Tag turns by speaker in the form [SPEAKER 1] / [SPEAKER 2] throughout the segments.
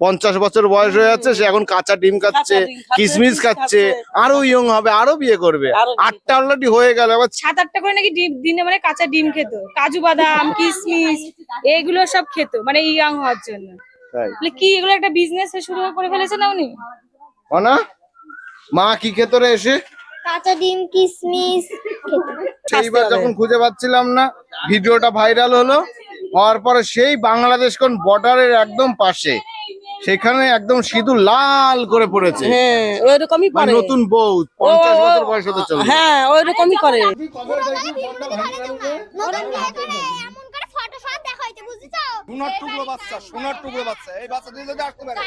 [SPEAKER 1] পঞ্চাশ বছর বয়স হয়ে যাচ্ছে সে এখন কাঁচা ডিম খাচ্ছে কিসমিস খাচ্ছে। আরও ইয়ং হবে আরও বিয়ে করবে। আটটা অলরেডি হয়ে গেল আবার
[SPEAKER 2] সাত আটটা করে নাকি ডিম দিনে মানে কাঁচা ডিম খেত। কাজু বাদাম কিসমিস এগুলো সব খেত মানে ইয়াং হওয়ার জন্য। কি এগুলো একটা বিজনেস শুরু করে ফেলেছে না উনি?
[SPEAKER 1] অনা মা কি খেত রে এসে?
[SPEAKER 3] কাঁচা ডিম কিশমিশ
[SPEAKER 1] সেইবার যখন খুঁজে পাচ্ছিলাম না ভিডিওটা ভাইরাল হলো হওয়ার পরে সেই বাংলাদেশ কোন বর্ডারের একদম পাশে। সেখানে একদম সিঁদুর লাল করে পড়েছে।
[SPEAKER 4] হ্যাঁ ওইরকমই
[SPEAKER 1] মানে নতুন বউ পঞ্চাশ
[SPEAKER 4] ও-
[SPEAKER 1] বছর বয়স হতে চলছে
[SPEAKER 4] হ্যাঁ ওইরকমই করে
[SPEAKER 3] বুঝছ
[SPEAKER 5] সোনার টুকরো বাচ্চা সোনার টুকরো বাচ্চা। এই বাচ্চা দিয়ে যদি আসতে পারে।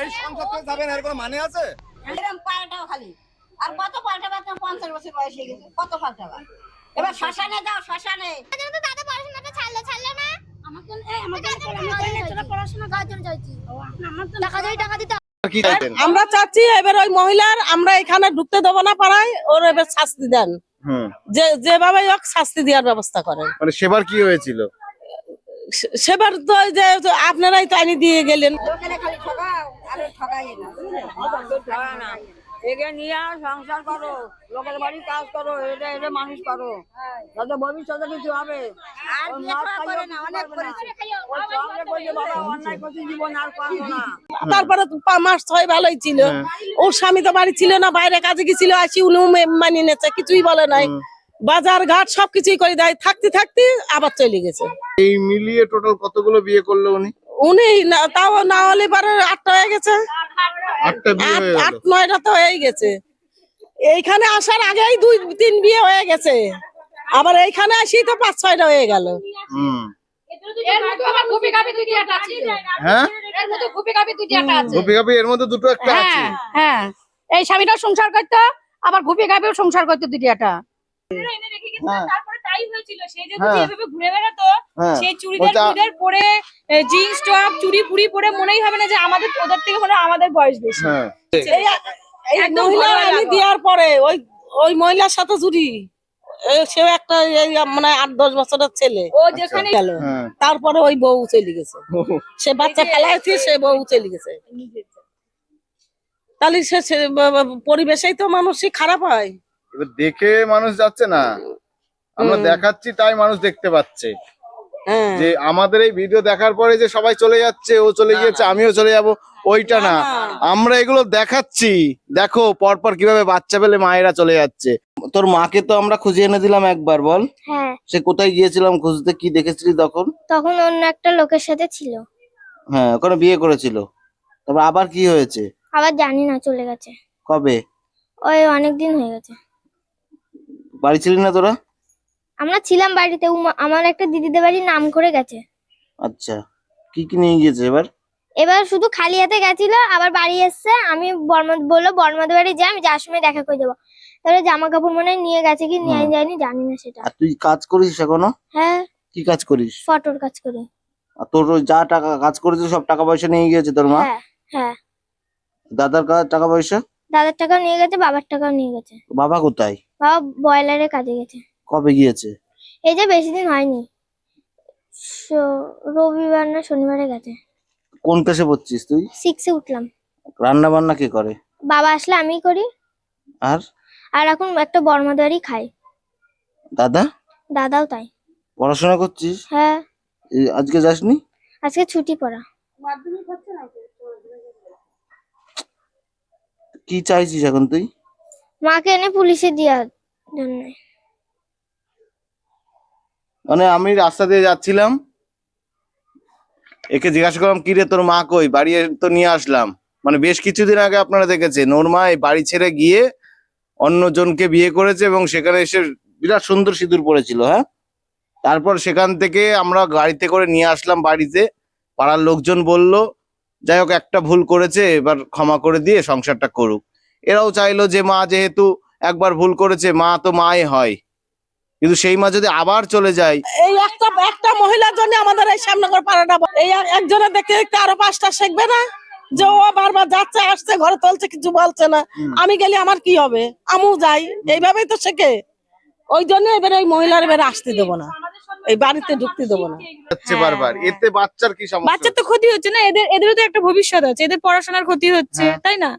[SPEAKER 5] এই সংসার থেকে যাবেন এর কোনো মানে আছে?
[SPEAKER 6] এরকম পাল্টাও খালি। আর কত পাল্টাবা বছর বয়স হয়ে গেছে। কত পাল্টাবা এবার শ্মশানে যাও শ্মশানে।
[SPEAKER 3] দাদা পড়াশোনাটা ছাড়লে ছাড়লে না?
[SPEAKER 4] আমরা চাচ্ছি এবার ওই মহিলার আমরা এখানে ঢুকতে দেবো না পাড়ায় ওর এবার শাস্তি দেন যে যেভাবে হোক শাস্তি দেওয়ার ব্যবস্থা করেন
[SPEAKER 1] মানে সেবার কি হয়েছিল
[SPEAKER 4] সে- সেবার তো ওই যে আপনারাই তো আইনি দিয়ে গেলেন
[SPEAKER 6] এগে নিয়ে সংসার করো লোকের বাড়ি কাজ করো এটা এটা মানুষ করো। যাতে ভবিষ্যতে কিছু হবে। আর
[SPEAKER 4] তারপরে মাস ছয় ভালোই ছিল। ওর স্বামী তো বাড়ি ছিল না বাইরে কাজে গেছিল আসি উনি মানিয়ে নিয়েছে কিছুই বলে নাই। বাজার ঘাট সবকিছুই করে দেয়। থাকতে থাকতে আবার চলে গেছে।
[SPEAKER 1] এই মিলিয়ে টোটাল কতগুলো বিয়ে করল উনি?
[SPEAKER 4] উনি তাও না হলে পরে আটটা হয়ে গেছে।
[SPEAKER 1] আটটা বিয়ে
[SPEAKER 4] আট
[SPEAKER 1] হয়ে
[SPEAKER 4] আট
[SPEAKER 1] গেল
[SPEAKER 4] নয়টা তো হয়ে গেছে। এইখানে আসার আগেই দুই তিন বিয়ে হয়ে গেছে। আবার এইখানে আসি তো পাঁচ ছয়টা হয়ে গেল।
[SPEAKER 1] হুম।
[SPEAKER 2] এর মতো আবার গুপি দুই আছে।
[SPEAKER 1] হ্যাঁ?
[SPEAKER 2] এর মতো গুপি গাপি দুই একটা আছে।
[SPEAKER 1] গোপি গাপি এর মধ্যে দুটো একটা আছে।
[SPEAKER 2] হ্যাঁ। হ্যাঁ এই স্বামীটাও সংসার করতো আবার গুপি গাপিও সংসার করতো দুই একটা। তারপরে তাই হয়েছিল। সে যে
[SPEAKER 1] হ্যাঁ।
[SPEAKER 2] এভাবে ঘুরে বেড়াতো
[SPEAKER 1] হ্যাঁ।
[SPEAKER 2] সেই চুড়িদার চুড়িদার পরে জিন্স টপ চুড়ি পুড়ি পরে মনেই হবে না যে আমাদের ওদের থেকে মনে আমাদের বয়স বেশি।
[SPEAKER 1] হ্যাঁ।
[SPEAKER 2] একদম।
[SPEAKER 4] দেওয়ার পরে ওই ওই মহিলার সাথে জুড়ি সেও একটা মানে আট দশ বছরের ছেলে।
[SPEAKER 2] ও যেখানে
[SPEAKER 4] গেল। তারপরে ওই বউ চলে গেছে। সে বাচ্চা ফেলাইছে সে বউ চলে গেছে। তাহলে সে সে- পরিবেশেই তো মানুষই খারাপ হয়।
[SPEAKER 1] দেখে মানুষ যাচ্ছে না। আমরা দেখাচ্ছি তাই মানুষ দেখতে পাচ্ছে।
[SPEAKER 4] হ্যাঁ।
[SPEAKER 1] যে আমাদের এই ভিডিও দেখার পরে যে সবাই চলে যাচ্ছে ও চলে গিয়েছে আমিও চলে যাব ওইটা না। আমরা এগুলো দেখাচ্ছি। দেখো পরপর কীভাবে বাচ্চা পেলে মায়েরা চলে যাচ্ছে। তোর মাকে তো আমরা খুঁজে এনে দিলাম একবার বল।
[SPEAKER 3] হ্যাঁ।
[SPEAKER 1] সে কোথায় গিয়েছিলাম খুঁজতে কি দেখেছিলি তখন?
[SPEAKER 3] তখন অন্য একটা লোকের সাথে ছিল।
[SPEAKER 1] হ্যাঁ ওখানে বিয়ে করেছিল। তারপর আবার কি হয়েছে?
[SPEAKER 3] আবার জানি না চলে গেছে।
[SPEAKER 1] কবে?
[SPEAKER 3] ওই অনেক দিন হয়ে গেছে।
[SPEAKER 1] বাড়ি ছিলি না তোরা?
[SPEAKER 3] আমরা ছিলাম বাড়িতে উমা- আমার একটা দিদিদের বাড়ি নাম করে গেছে।
[SPEAKER 1] আচ্ছা কি কি নিয়ে গিয়েছে এবার?
[SPEAKER 3] এবার শুধু খালি হাতে গেছিল আবার বাড়ি এসছে আমি বর্মদ বলল বর্মদের বাড়ি যাই আমি যার সময় দেখা করে দেবো। তাহলে জামা কাপড় মনে হয় নিয়ে গেছে কি নিয়ে
[SPEAKER 1] হুম।
[SPEAKER 3] যায়নি জানি না সেটা।
[SPEAKER 1] আর তুই কাজ করিস এখনও?
[SPEAKER 3] হ্যাঁ।
[SPEAKER 1] কি কাজ করিস?
[SPEAKER 3] ফটোর কাজ করি।
[SPEAKER 1] আর তোর ওই যা টাকা কাজ করেছে সব টাকা পয়সা নিয়ে গিয়েছে তোর মা?
[SPEAKER 3] হ্যাঁ হ্যাঁ।
[SPEAKER 1] দাদার কাজ টাকা পয়সা?
[SPEAKER 3] দাদার টাকাও নিয়ে গেছে বাবার টাকাও নিয়ে গেছে।
[SPEAKER 1] বাবা কোথায়?
[SPEAKER 3] বাবা বয়লারে কাজে গেছে।
[SPEAKER 1] কবে গিয়েছে?
[SPEAKER 3] এই যে বেশি দিন হয়নি। রবিবার না শনিবারে গেছে।
[SPEAKER 1] কোন ক্লাসে পড়ছিস তুই?
[SPEAKER 3] সিক্সে উঠলাম।
[SPEAKER 1] রান্না বান্না কে করে?
[SPEAKER 3] বাবা আসলে আমি করি।
[SPEAKER 1] আর?
[SPEAKER 3] আর এখন একটা বর্মদারি খাই।
[SPEAKER 1] দাদা?
[SPEAKER 3] দাদাও তাই।
[SPEAKER 1] পড়াশোনা করছিস?
[SPEAKER 3] হ্যাঁ।
[SPEAKER 1] এই আজকে যাসনি?
[SPEAKER 3] আজকে ছুটি পড়া।
[SPEAKER 1] কি চাইছিস এখন তুই?
[SPEAKER 3] মাকে এনে পুলিশে দেওয়ার জন্য।
[SPEAKER 1] মানে আমি রাস্তা দিয়ে যাচ্ছিলাম। একে জিজ্ঞাসা করলাম, কি রে, তোর মা কই? বাড়ি তো নিয়ে আসলাম। মানে বেশ কিছুদিন আগে আপনারা দেখেছেন, ওর মা এই বাড়ি ছেড়ে গিয়ে অন্য জনকে বিয়ে করেছে এবং সেখানে এসে বিরাট সুন্দর সিঁদুর পড়েছিল হ্যাঁ? তারপর সেখান থেকে আমরা গাড়িতে করে নিয়ে আসলাম বাড়িতে। পাড়ার লোকজন বলল, যাই হোক, একটা ভুল করেছে, এবার ক্ষমা করে দিয়ে সংসারটা করুক। এরাও চাইলো যে মা যেহেতু একবার ভুল করেছে, মা তো মাই হয়। কিন্তু সেই মা যদি আবার চলে যায়
[SPEAKER 4] এই একটা একটা মহিলার জন্য আমাদের এই সামনগর পাড়াটা এই এক- একজনের দেখতে দেখতে আরও পাঁচটা শিখবে না? যে ও বারবার যাচ্ছে আসছে ঘরে চলছে কিছু বলছে না। আমি গেলে আমার কি হবে? আমিও যাই। এইভাবেই তো শেখে। ওই জন্য এবারে ওই মহিলার এবারে আসতে দেবো না।
[SPEAKER 7] এই বাড়িতে ঢুকতে দেবো না।
[SPEAKER 1] যাচ্ছে বারবার। এতে বাচ্চার কি সমস্যা?
[SPEAKER 8] বাচ্চার তো ক্ষতি হচ্ছে না এদের এদেরও তো একটা ভবিষ্যৎ আছে এদের পড়াশোনার ক্ষতি হচ্ছে
[SPEAKER 1] হ্যাঁ।
[SPEAKER 8] তাই না?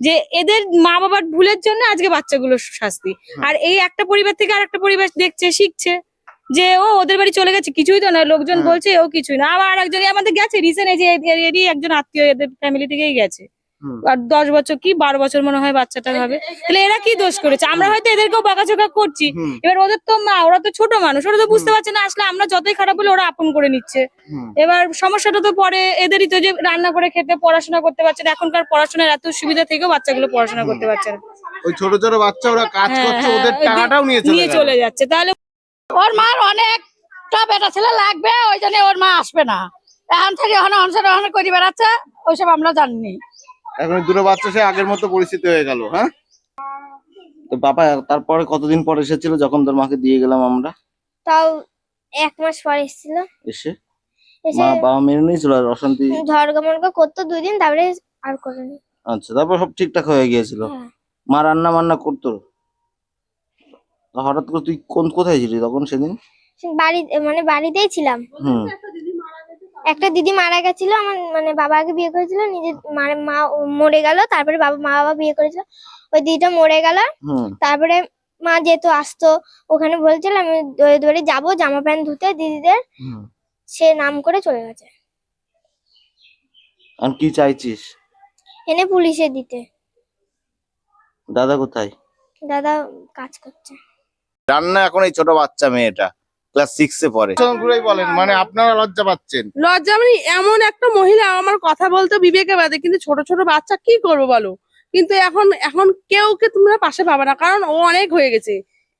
[SPEAKER 8] যে এদের মা বাবার ভুলের জন্য আজকে বাচ্চাগুলোর শাস্তি। আর এই একটা পরিবার থেকে আর একটা পরিবার দেখছে শিখছে যে ও ওদের বাড়ি চলে গেছে কিছুই তো না লোকজন
[SPEAKER 1] হ্যাঁ।
[SPEAKER 8] বলছে ও কিছুই না। আবার আরেকজন এই আমাদের গেছে রিসেন্ট এই যে এরই একজন আত্মীয় এদের ফ্যামিলি থেকেই গেছে। আর দশ বছর কি বারো বছর মনে হয় বাচ্চাটা হবে। তাহলে এরা কি দোষ করেছে? আমরা হয়তো এদেরকেও বকাঝকা করছি। এবার ওদের তো মা ওরা তো ছোট মানুষ ওরা তো বুঝতে পারছে না আসলে আমরা যতই খারাপ বলে ওরা আপন করে নিচ্ছে। এবার সমস্যাটা তো পরে এদেরই তো যে রান্না করে খেতে পড়াশোনা করতে পারছে না এখনকার পড়াশোনার এত সুবিধা থেকেও বাচ্চাগুলো পড়াশোনা করতে পারছে না।
[SPEAKER 1] ওই ছোট ছোট বাচ্চা ওরা কাজ
[SPEAKER 8] হ্যাঁ,
[SPEAKER 1] করছে
[SPEAKER 8] হ্যাঁ,
[SPEAKER 1] ওদের টাকাটাও নিয়ে চলে
[SPEAKER 8] নিয়ে চলে যাচ্ছে। তাহলে
[SPEAKER 2] ওর মার অনেকটা বেটা ছেলে লাগবে ওই জন্য ওর মা আসবে না। এখন থেকে এখন অনসার অনেক করে বেড়াচ্ছে ওইসব আমরা জানিনি
[SPEAKER 1] এখন দুটো বাচ্চা সে আগের মতো পরিস্থিতি হয়ে গেল হ্যাঁ? তো বাবা তারপরে কতদিন পর এসেছিল যখন তোর মাকে দিয়ে গেলাম আমরা?
[SPEAKER 3] তাও এক মাস পর এসেছিল।
[SPEAKER 1] এসে? মা বাবা মেনে নিয়েছিল আর অশান্তি?
[SPEAKER 3] ঝড়গা মরগা করতো দুই দিন তারপরে আর করেনি
[SPEAKER 1] আচ্ছা তারপর সব ঠিকঠাক হয়ে গিয়েছিল।
[SPEAKER 3] হ্যাঁ।
[SPEAKER 1] মা রান্না বান্না করতো? হঠাৎ করে তুই কোন কোথায় ছিলি তখন সেদিন?
[SPEAKER 3] বাড়ি মানে বাড়িতেই ছিলাম।
[SPEAKER 1] হুম।
[SPEAKER 3] একটা দিদি মারা গেছিল আমার মানে বাবা আগে বিয়ে করেছিল নিজের মা মরে গেল তারপরে বাবা মা বাবা বিয়ে করেছিল ওই দিদিটা মরে গেল তারপরে মা যেহেতু আসতো ওখানে বলছিল আমি দৌড়ে দৌড়ে যাব জামা প্যান্ট ধুতে দিদিদের সে নাম করে চলে গেছে।
[SPEAKER 1] আর কি চাইছিস?
[SPEAKER 3] এনে পুলিশে দিতে।
[SPEAKER 1] দাদা কোথায়?
[SPEAKER 3] দাদা কাজ করছে।
[SPEAKER 1] রান্না এখন এই ছোট বাচ্চা মেয়েটা। ক্লাস সিক্স এ পড়ে। বলেন মানে আপনারা লজ্জা পাচ্ছেন।
[SPEAKER 7] লজ্জা মানে এমন একটা মহিলা আমার কথা বলতে বিবেকে বাদে কিন্তু ছোট ছোট বাচ্চা কি করব বলো? কিন্তু এখন এখন কেউ কে তোমরা পাশে পাবে না কারণ ও অনেক হয়ে গেছে।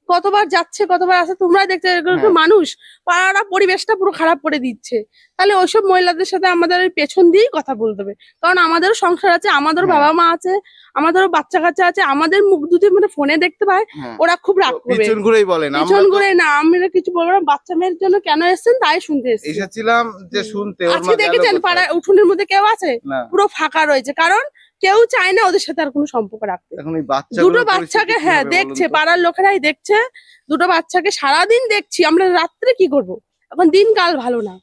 [SPEAKER 7] কতবার যাচ্ছে কতবার আসে তোমরা দেখতে
[SPEAKER 1] হ্যাঁ।
[SPEAKER 7] মানুষ পাড়াটা পরিবেশটা পুরো খারাপ করে দিচ্ছে তাহলে ওইসব মহিলাদের সাথে আমাদের ওই পেছন দিয়েই কথা বলতে হবে কারণ আমাদেরও সংসার আছে আমাদেরও
[SPEAKER 1] হ্যাঁ।
[SPEAKER 7] বাবা মা আছে আমাদেরও বাচ্চা কাচ্চা আছে আমাদের মুখ দুটি মানে ফোনে দেখতে পায়
[SPEAKER 1] হ্যাঁ।
[SPEAKER 7] ওরা খুব রাগ করবে
[SPEAKER 1] পিছন ঘুরেই বলেন
[SPEAKER 7] পিছন করে না আমরা কিছু বলব না বাচ্চা মেয়ের জন্য কেন এসেছেন তাই শুনতে এসেছি
[SPEAKER 1] এসেছিলাম যে শুনতে
[SPEAKER 7] আজকে দেখেছেন? পাড়ায় উঠোনের মধ্যে কেউ আছে পুরো ফাঁকা রয়েছে কারণ কেউ চায় না ওদের সাথে আর কোনো সম্পর্ক রাখতে।
[SPEAKER 1] এখন এই বাচ্চা
[SPEAKER 7] দুটো বাচ্চাকে হ্যাঁ দেখছে পাড়ার লোকেরাই দেখছে দুটো বাচ্চাকে সারাদিন দেখছি আমরা রাত্রে কি করব? এখন দিনকাল ভালো না।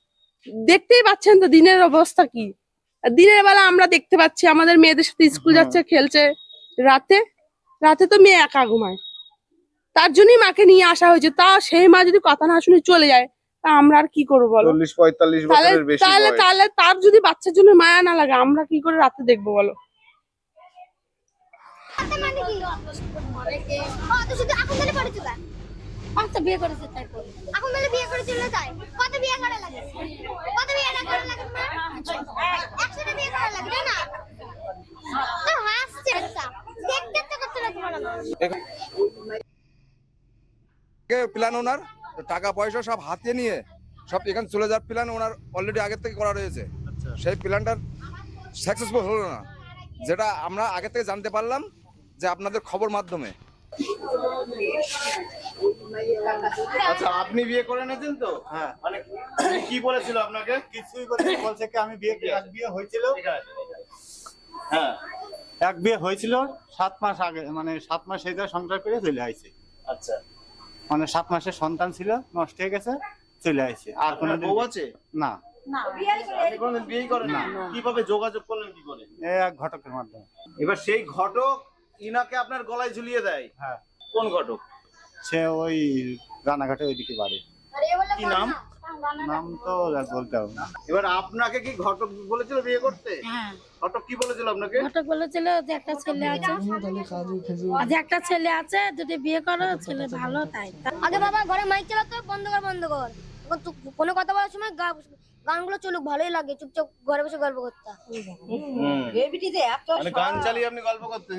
[SPEAKER 7] দেখতেই পাচ্ছেন তো দিনের অবস্থা কি। দিনের বেলা আমরা দেখতে পাচ্ছি আমাদের মেয়েদের সাথে স্কুল যাচ্ছে খেলছে। রাতে রাতে তো মেয়ে একা ঘুমায়। তার জন্যই মাকে নিয়ে আসা হয়েছে। তা সেই মা যদি কথা না শুনে চলে যায় তা আমরা আর কি করব বলো?
[SPEAKER 1] চল্লিশ পঁয়তাল্লিশ
[SPEAKER 7] তাহলে তাহলে তাহলে তার যদি বাচ্চার জন্য মায়া না লাগে আমরা কি করে রাতে দেখব বলো?
[SPEAKER 3] মানে কি? ও তো শুধু এখন তাহলে পড়ে চলে
[SPEAKER 2] আমি তো বিয়ে করেছে তাই
[SPEAKER 3] এখন তাহলে বিয়ে করে চলে যায় কত বিয়ে করা লাগে? কত বিয়ে না করা লাগে একশোটা বিয়ে করা লাগে তাই না? তো হাসছে দেখতে তো করতে লাগে
[SPEAKER 5] প্ল্যান ওনার টাকা পয়সা সব হাতে নিয়ে সব এখানে চলে যাওয়ার প্ল্যান ওনার অলরেডি আগের থেকে করা রয়েছে। সেই প্ল্যানটা সাকসেসফুল হলো না। যেটা আমরা আগে থেকে জানতে পারলাম যে আপনাদের খবর মাধ্যমে।
[SPEAKER 1] আচ্ছা আপনি বিয়ে করে নিয়েছেন তো? হ্যাঁ মানে কি বলেছিল আপনাকে?
[SPEAKER 9] কিছুই বলছে কি আমি বিয়ে এক বিয়ে হয়েছিল।
[SPEAKER 1] হ্যাঁ
[SPEAKER 9] এক বিয়ে হয়েছিল সাত মাস আগে মানে সাত মাস এই জায়গায় সংসার করে চলে আইছে।
[SPEAKER 1] আচ্ছা।
[SPEAKER 9] মানে সাত মাসের সন্তান ছিল নষ্ট হয়ে গেছে চলে আইছে। আর কোনো
[SPEAKER 1] বউ আছে?
[SPEAKER 9] না।
[SPEAKER 1] কোনোদিন বিয়েই করেন না। কীভাবে যোগাযোগ করলেন কি করে?
[SPEAKER 9] এক ঘটকের মাধ্যমে।
[SPEAKER 1] এবার সেই ঘটক ইনাকে আপনার গলায় ঝুলিয়ে দেয়।
[SPEAKER 9] হ্যাঁ।
[SPEAKER 1] কোন ঘটক?
[SPEAKER 9] সে ওই রানাঘাটে ওইদিকে বাড়ি।
[SPEAKER 1] কি নাম?
[SPEAKER 9] নাম তো আর বলতে হবে না।
[SPEAKER 1] এবার আপনাকে কি ঘটক বলেছিল বিয়ে করতে?
[SPEAKER 2] হ্যাঁ।
[SPEAKER 1] ঘটক কি বলেছিল আপনাকে?
[SPEAKER 2] ঘটক বলেছিল যে একটা ছেলে আছে। আজ একটা ছেলে আছে যদি বিয়ে করো ছেলে ভালো তাই।
[SPEAKER 3] আগে বাবা ঘরে মাইক চালাতো বন্ধ কর বন্ধ কর। কোনো কথা বলার সময় গা- গানগুলো চলুক ভালোই লাগে চুপচাপ ঘরে বসে গল্প করতে।
[SPEAKER 1] মানে গান চালিয়ে আপনি গল্প করতেন